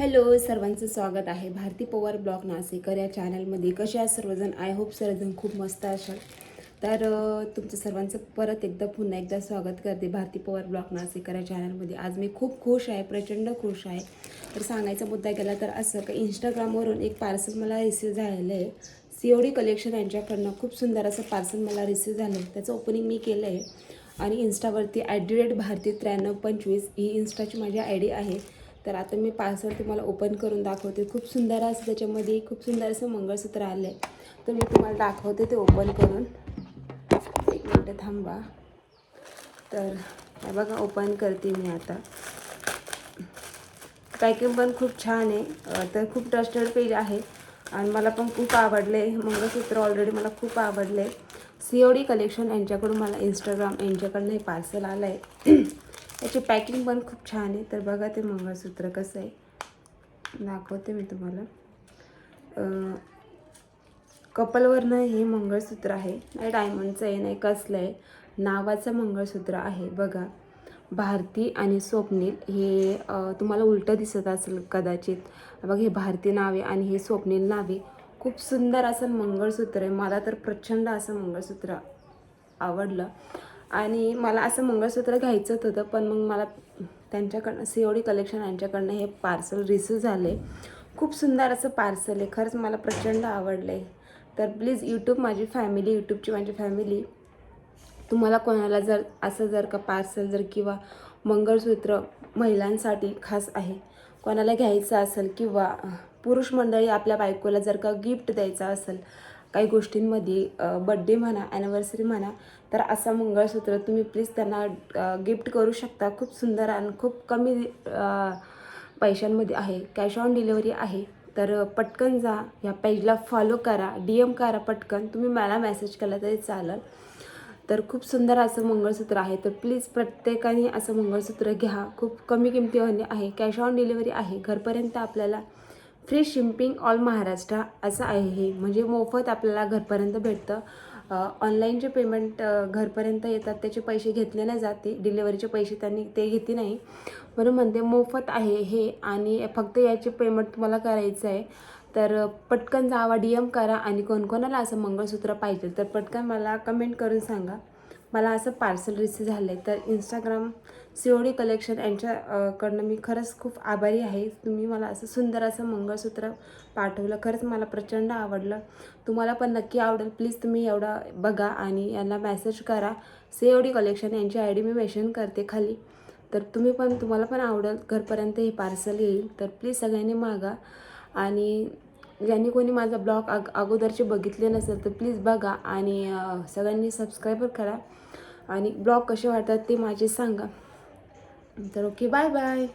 Hello सर्वांचं स्वागत आहे. भारती पवार ब्लॉग नासेकर या चॅनलमध्ये. कसे आहेत सर्वजण? आय होप सर्वजण खूप मस्त असाल. तर तुमचं सर्वांचं परत एकदा पुन्हा एकदा स्वागत करते भारती पवार ब्लॉग नासेकर या चॅनलमध्ये. आज मी खूप खुश आहे प्रचंड खुश आहे. तर सांगायचा मुद्दा गेला तर असं की इंस्टाग्रामवरून एक पार्सल मला रिसिव्ह झालेलं आहे. सी ओ डी कलेक्शन यांच्याकडनं खूप सुंदर असं पार्सल मला रिसिव्ह झालं आहे. त्याचं ओपनिंग मी केलं आहे. आणि इन्स्टावरती ॲट दी रेट भारती त्र्याण्णव पंचवीस ही इन्स्टाची माझी आय डी आहे. तर आता मी पार्सल तुम्हाला ओपन करून दाखवते. खूप सुंदर असं त्याच्यामध्ये खूप सुंदर असं मंगळसूत्र आलं आहे तर मी तुम्हाला दाखवते ते ओपन करून. एक मिनटं थांबा. तर हे बघा ओपन करते मी आता. पॅकिंग पण खूप छान आहे. तर खूप ट्रस्टेड पेज आहे. आणि मला पण खूप आवडले मंगळसूत्र ऑलरेडी मला खूप आवडले सी ओ डी कलेक्शन यांच्याकडून मला इंस्टाग्राम यांच्याकडनं हे पार्सल आलं आहे याची पॅकिंग पण खूप छान आहे. तर बघा ते मंगळसूत्र कसं आहे. दाखवते मी तुम्हाला. कपलवरनं हे मंगळसूत्र आहे. नाही डायमंडचं आहे नाही कसलं आहे. नावाचं मंगळसूत्र आहे. बघा. भारती आणि स्वप्नील हे तुम्हाला उलटं दिसत असेल कदाचित. बघा हे भारती नावे आणि हे स्वप्नील नावे खूप सुंदर असं मंगळसूत्र आहे. मला तर प्रचंड असं मंगळसूत्र आवडलं. आणि मला असं मंगळसूत्र घ्यायचंच होतं पण मग मला त्यांच्याकडनं सी ओ डी कलेक्शन यांच्याकडनं हे पार्सल रिसीव झाले. खूप सुंदर असं पार्सल आहे. खरंच मला प्रचंड आवडलं आहे तर प्लीज यूट्यूब माझी फॅमिली यूट्यूबची माझी फॅमिली तुम्हाला कोणाला जर असं जर का पार्सल जर किंवा मंगळसूत्र महिलांसाठी खास आहे कोणाला घ्यायचं असेल किंवा पुरुष मंडळी आपल्या बायकोला जर का गिफ्ट द्यायचा असेल काही गोष्टींमध्ये बड्डे म्हणा ॲनिव्हर्सरी म्हणा तर असं मंगळसूत्र तुम्ही प्लीज त्यांना गिफ्ट करू शकता. खूप सुंदर आणि खूप कमी पैशांमध्ये आहे. कॅश ऑन डिलिव्हरी आहे. तर पटकन जा. या पेजला फॉलो करा. डी एम करा पटकन. तुम्ही मला मेसेज केला तरी चालेल. तर खूप सुंदर असं मंगळसूत्र आहे. तर प्लीज प्रत्येकाने असं मंगळसूत्र घ्या. खूप कमी किमतीमध्ये आहे. कॅश ऑन डिलिव्हरी आहे. घरपर्यंत आपल्याला फ्री शिपिंग ऑल महाराष्ट्र असं आहे. हे म्हणजे मोफत आपल्याला घरपर्यंत भेटतं. ऑनलाईन जे पेमेंट घरपर्यंत येतात त्याचे पैसे घेतले नाही जाते डिलेवरीचे पैसे त्यांनी ते घेते नाही. म्हणून म्हणते मोफत आहे हे आणि फक्त याचे पेमेंट तुम्हाला करायचं आहे. तर पटकन जावा डी एम करा आणि कोणकोणाला असं मंगळसूत्र पाहिजे तर पटकन मला कमेंट करून सांगा. मला असं पार्सल रिसीव झालं आहे तर Instagram C O D collection यांच्याकडनं मी खरंच खूप आभारी आहे. तुम्ही मला असं सुंदर असं मंगळसूत्र पाठवलं. खरंच मला प्रचंड आवडलं. तुम्हाला पण नक्की आवडेल. प्लीज तुम्ही एवढं बघा आणि यांना मॅसेज करा. सी ओ डी कलेक्शन यांची आय डी मी मेन्शन करते खाली. तर तुम्ही पण तुम्हाला पण आवडेल. घरपर्यंत हे पार्सल येईल. तर प्लीज सगळ्यांनी मागा. आणि ज्यांनी कोणी माझा ब्लॉग अग अगोदरचे बघितले नसेल तर प्लीज बघा आणि सगळ्यांनी सबस्क्राईबर करा. आणि ब्लॉग कसे वाटतात ते माझे सांगा. तर ओके बाय बाय.